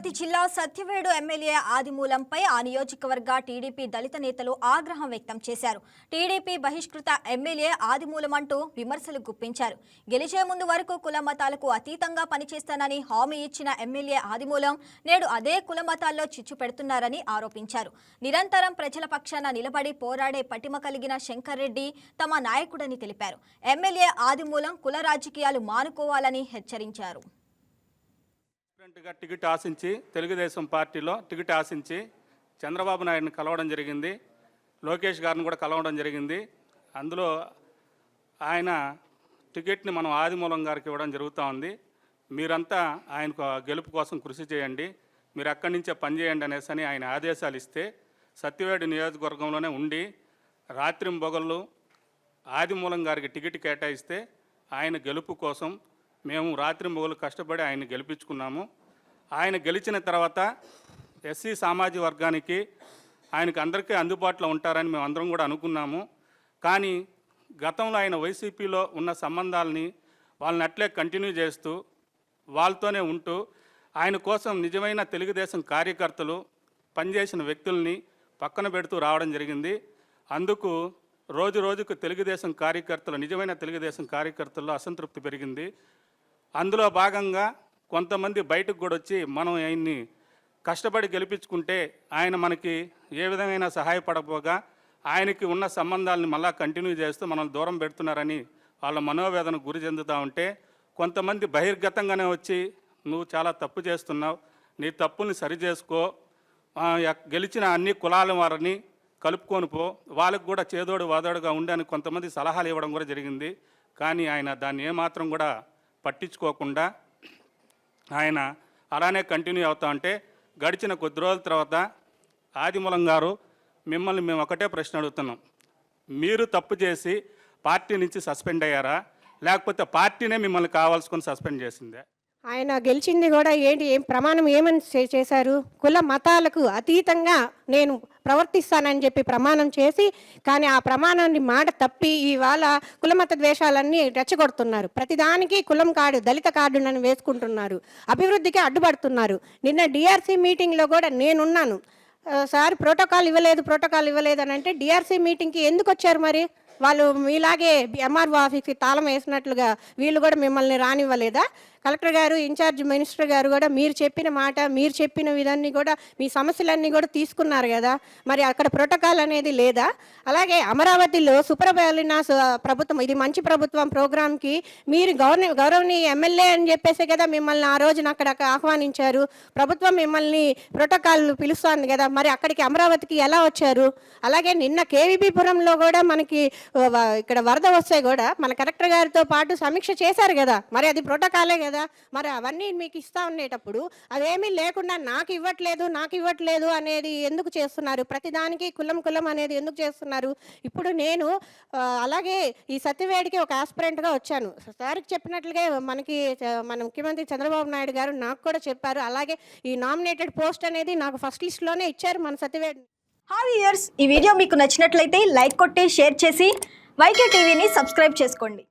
తిరుపతి జిల్లా సత్యవేడు ఎమ్మెల్యే ఆదిమూలంపై ఆ నియోజకవర్గ టీడీపీ దళిత నేతలు ఆగ్రహం వ్యక్తం చేశారు. టీడీపీ బహిష్కృత ఎమ్మెల్యే ఆదిమూలం అంటూ విమర్శలు గుప్పించారు. గెలిచే ముందు వరకు కుల మతాలకు అతీతంగా పనిచేస్తానని హామీ ఇచ్చిన ఎమ్మెల్యే ఆదిమూలం నేడు అదే కుల మతాల్లో చిచ్చు పెడుతున్నారని ఆరోపించారు. నిరంతరం ప్రజల పక్షాన నిలబడి పోరాడే పటిమ కలిగిన శంకర్ రెడ్డి తమ నాయకుడని తెలిపారు. ఎమ్మెల్యే ఆదిమూలం కుల రాజకీయాలు మానుకోవాలని హెచ్చరించారు. డిఫరెంట్గా టికెట్ ఆశించి తెలుగుదేశం పార్టీలో టికెట్ ఆశించి చంద్రబాబు నాయుడిని కలవడం జరిగింది. లోకేష్ గారిని కూడా కలవడం జరిగింది. అందులో ఆయన టికెట్ని మనం ఆదిమూలం గారికి ఇవ్వడం జరుగుతూ ఉంది. మీరంతా ఆయన గెలుపు కోసం కృషి చేయండి. మీరు అక్కడి నుంచే పనిచేయండి అనేసి అని ఆయన ఆదేశాలు ఇస్తే సత్యవేడు నియోజకవర్గంలోనే ఉండి రాత్రింబొగళ్ళు ఆదిమూలం గారికి టికెట్ కేటాయిస్తే ఆయన గెలుపు కోసం మేము రాత్రి మొగలు కష్టపడి ఆయన గెలిపించుకున్నాము. ఆయన గెలిచిన తర్వాత ఎస్సీ సామాజిక వర్గానికి ఆయనకు అందరికీ అందుబాటులో ఉంటారని మేము అందరం కూడా అనుకున్నాము. కానీ గతంలో ఆయన వైసీపీలో ఉన్న సంబంధాలని వాళ్ళని అట్లే కంటిన్యూ చేస్తూ వాళ్ళతోనే ఉంటూ ఆయన కోసం నిజమైన తెలుగుదేశం కార్యకర్తలు పనిచేసిన వ్యక్తుల్ని పక్కన పెడుతూ రావడం జరిగింది. అందుకు రోజు రోజుకు తెలుగుదేశం కార్యకర్తలు నిజమైన తెలుగుదేశం కార్యకర్తల్లో అసంతృప్తి పెరిగింది. అందులో భాగంగా కొంతమంది బయటకు కూడా వచ్చి మనం ఆయన్ని కష్టపడి గెలిపించుకుంటే ఆయన మనకి ఏ విధమైన సహాయపడపోగా ఆయనకి ఉన్న సంబంధాలను మళ్ళా కంటిన్యూ చేస్తూ మనల్ని దూరం పెడుతున్నారని వాళ్ళ మనోవేదనకు గురి చెందుతూ ఉంటే కొంతమంది బహిర్గతంగానే వచ్చి నువ్వు చాలా తప్పు చేస్తున్నావు నీ తప్పుల్ని సరిచేసుకో గెలిచిన అన్ని కులాల వారిని కలుపుకొని పో వాళ్ళకు కూడా చేదోడు వాదోడుగా ఉండని కొంతమంది సలహాలు ఇవ్వడం కూడా జరిగింది. కానీ ఆయన దాన్ని ఏమాత్రం కూడా పట్టించుకోకుండా ఆయన అలానే కంటిన్యూ అవుతా ఉంటే గడిచిన కొద్ది రోజుల తర్వాత ఆదిమూలం గారు మిమ్మల్ని మేము ఒకటే ప్రశ్న అడుగుతున్నాం. మీరు తప్పు చేసి పార్టీ నుంచి సస్పెండ్ అయ్యారా? లేకపోతే పార్టీనే మిమ్మల్ని కావాల్సుకొని సస్పెండ్ చేసిందే? ఆయన గెలిచింది కూడా ఏంటి? ఏం ప్రమాణం ఏమని చే- చేశారు? కుల మతాలకు అతీతంగా నేను ప్రవర్తిస్తానని చెప్పి ప్రమాణం చేసి కానీ ఆ ప్రమాణాన్ని మాట తప్పి ఇవాళ కులమత ద్వేషాలన్నీ రెచ్చగొడుతున్నారు. ప్రతిదానికి కులం కార్డు దళిత కార్డునని వేసుకుంటున్నారు. అభివృద్ధికి అడ్డుపడుతున్నారు. నిన్న డిఆర్సీ మీటింగ్లో కూడా నేనున్నాను. సార్ ప్రోటోకాల్ ఇవ్వలేదు ప్రోటోకాల్ ఇవ్వలేదు అని అంటే డిఆర్సీ మీటింగ్కి ఎందుకు వచ్చారు మరి? వాళ్ళు మీలాగే ఎంఆర్ఓ ఆఫీస్కి తాళం వేసినట్లుగా వీళ్ళు కూడా మిమ్మల్ని రానివ్వలేదా? కలెక్టర్ గారు ఇన్ఛార్జ్ మినిస్టర్ గారు కూడా మీరు చెప్పిన మాట మీరు చెప్పిన విధాన్ని కూడా మీ సమస్యలన్నీ కూడా తీసుకున్నారు కదా. మరి అక్కడ ప్రోటోకాల్ అనేది లేదా? అలాగే అమరావతిలో సుప్రబలిన ప్రభుత్వం ఇది మంచి ప్రభుత్వం ప్రోగ్రామ్కి మీరు గౌరవ గౌరవనీయ ఎమ్మెల్యే అని చెప్పేసి కదా మిమ్మల్ని ఆ రోజున అక్కడ ఆహ్వానించారు. ప్రభుత్వం మిమ్మల్ని ప్రోటోకాల్ పిలుస్తోంది కదా మరి అక్కడికి అమరావతికి ఎలా వచ్చారు? అలాగే నిన్న కేవీపీపురంలో కూడా మనకి ఇక్కడ వరద వస్తే కూడా మన కలెక్టర్ గారితో పాటు సమీక్ష చేశారు కదా మరి అది ప్రోటోకాలే కదా. మరి అవన్నీ మీకు ఇస్తా ఉండేటప్పుడు అవేమీ లేకుండా నాకు ఇవ్వట్లేదు నాకు ఇవ్వట్లేదు అనేది ఎందుకు చేస్తున్నారు? ప్రతిదానికి కులం కులం అనేది ఎందుకు చేస్తున్నారు? ఇప్పుడు నేను అలాగే ఈ సత్యవేడికి ఒక ఆస్పిరెంట్గా వచ్చాను. సార్కి చెప్పినట్లుగా మనకి మన ముఖ్యమంత్రి చంద్రబాబు నాయుడు గారు నాకు కూడా చెప్పారు. అలాగే ఈ నామినేటెడ్ పోస్ట్ అనేది నాకు ఫస్ట్ లిస్ట్లోనే ఇచ్చారు మన సత్యవేడి. హాయ్ ఇయర్స్ ఈ వీడియో మీకు నచ్చినట్లయితే లైక్ కొట్టి షేర్ చేసి వైకే టీవీని సబ్స్క్రైబ్ చేసుకోండి.